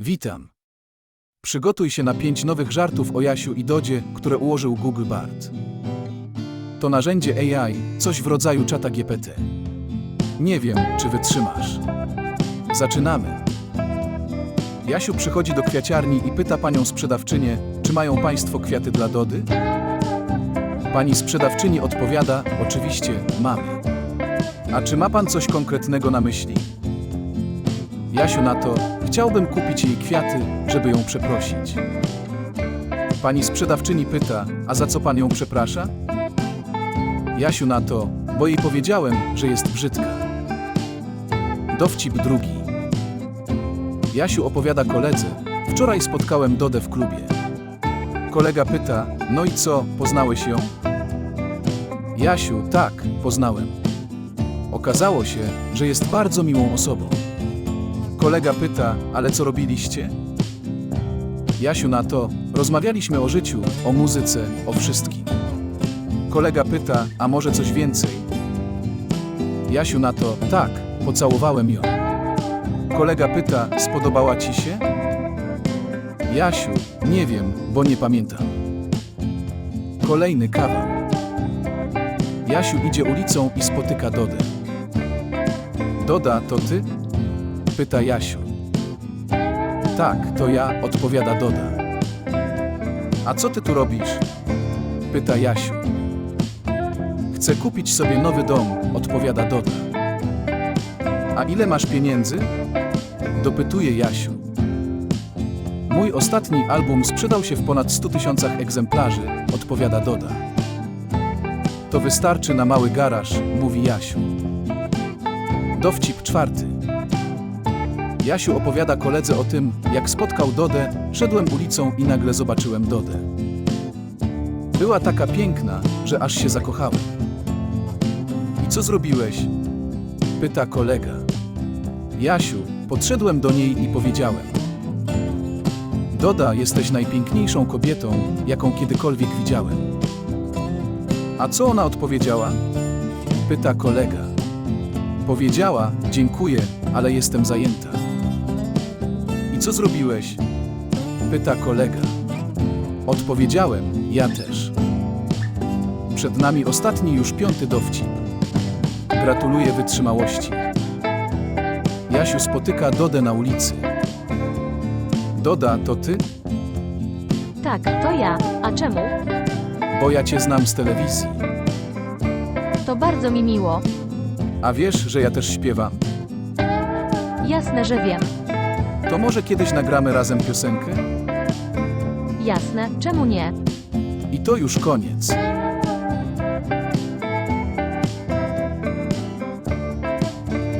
Witam. Przygotuj się na pięć nowych żartów o Jasiu i Dodzie, które ułożył Google Bard. To narzędzie AI, coś w rodzaju czata GPT. Nie wiem, czy wytrzymasz. Zaczynamy. Jasiu przychodzi do kwiaciarni i pyta panią sprzedawczynię, czy mają państwo kwiaty dla Dody? Pani sprzedawczyni odpowiada, oczywiście, mamy. A czy ma pan coś konkretnego na myśli? Jasiu na to, chciałbym kupić jej kwiaty, żeby ją przeprosić. Pani sprzedawczyni pyta, a za co pan ją przeprasza? Jasiu na to, bo jej powiedziałem, że jest brzydka. Dowcip drugi. Jasiu opowiada koledze, wczoraj spotkałem Dodę w klubie. Kolega pyta, no i co, poznałeś ją? Jasiu, tak, poznałem. Okazało się, że jest bardzo miłą osobą. Kolega pyta, ale co robiliście? Jasiu na to, rozmawialiśmy o życiu, o muzyce, o wszystkim. Kolega pyta, a może coś więcej? Jasiu na to, tak, pocałowałem ją. Kolega pyta, spodobała ci się? Jasiu, nie wiem, bo nie pamiętam. Kolejny kawał. Jasiu idzie ulicą i spotyka Dodę. Doda, to ty? Pyta Jasiu. Tak, to ja, odpowiada Doda. A co ty tu robisz? Pyta Jasiu. Chcę kupić sobie nowy dom, odpowiada Doda. A ile masz pieniędzy? Dopytuje Jasiu. Mój ostatni album sprzedał się w ponad 100 tysiącach egzemplarzy, odpowiada Doda. To wystarczy na mały garaż, mówi Jasiu. Dowcip czwarty. Jasiu opowiada koledze o tym, jak spotkał Dodę, szedłem ulicą i nagle zobaczyłem Dodę. Była taka piękna, że aż się zakochałem. I co zrobiłeś? Pyta kolega. Jasiu, podszedłem do niej i powiedziałem. Doda, jesteś najpiękniejszą kobietą, jaką kiedykolwiek widziałem. A co ona odpowiedziała? Pyta kolega. Powiedziała, dziękuję, ale jestem zajęta. Co zrobiłeś? Pyta kolega. Odpowiedziałem, ja też. Przed nami ostatni już piąty dowcip. Gratuluję wytrzymałości. Jasiu spotyka Dodę na ulicy. Doda, to ty? Tak, to ja. A czemu? Bo ja cię znam z telewizji. To bardzo mi miło. A wiesz, że ja też śpiewam? Jasne, że wiem. To może kiedyś nagramy razem piosenkę? Jasne, czemu nie? I to już koniec.